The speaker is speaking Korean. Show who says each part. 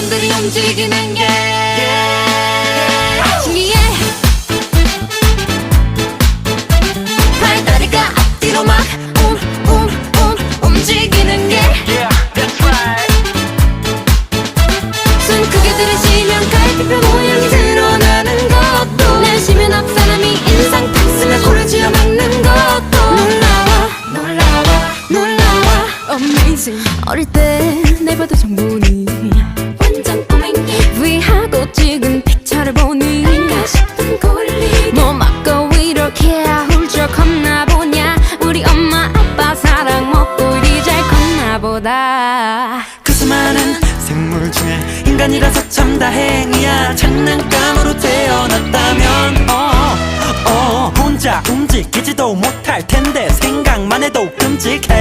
Speaker 1: 사람들이 움직이는 게. 신기해 팔다리가 앞뒤로 막 움, 움, 움 움직이는 게.
Speaker 2: Yeah, that's right.
Speaker 1: 숨 크게 들이쉬면 갈비뼈 모양이 드러나는 것도. 내쉬면 앞 사람이 인상 탁 쓰면 코를 쥐어 막는 것도. 놀라워 놀라워 놀라워. Amazing. 어릴 때내 봐도 정보니 보다.
Speaker 3: 그 수많은 생물 중에 인간이라서 참 다행이야. 장난감으로 태어났다면 어, 어, 혼자 움직이지도 못할 텐데 생각만 해도 끔찍해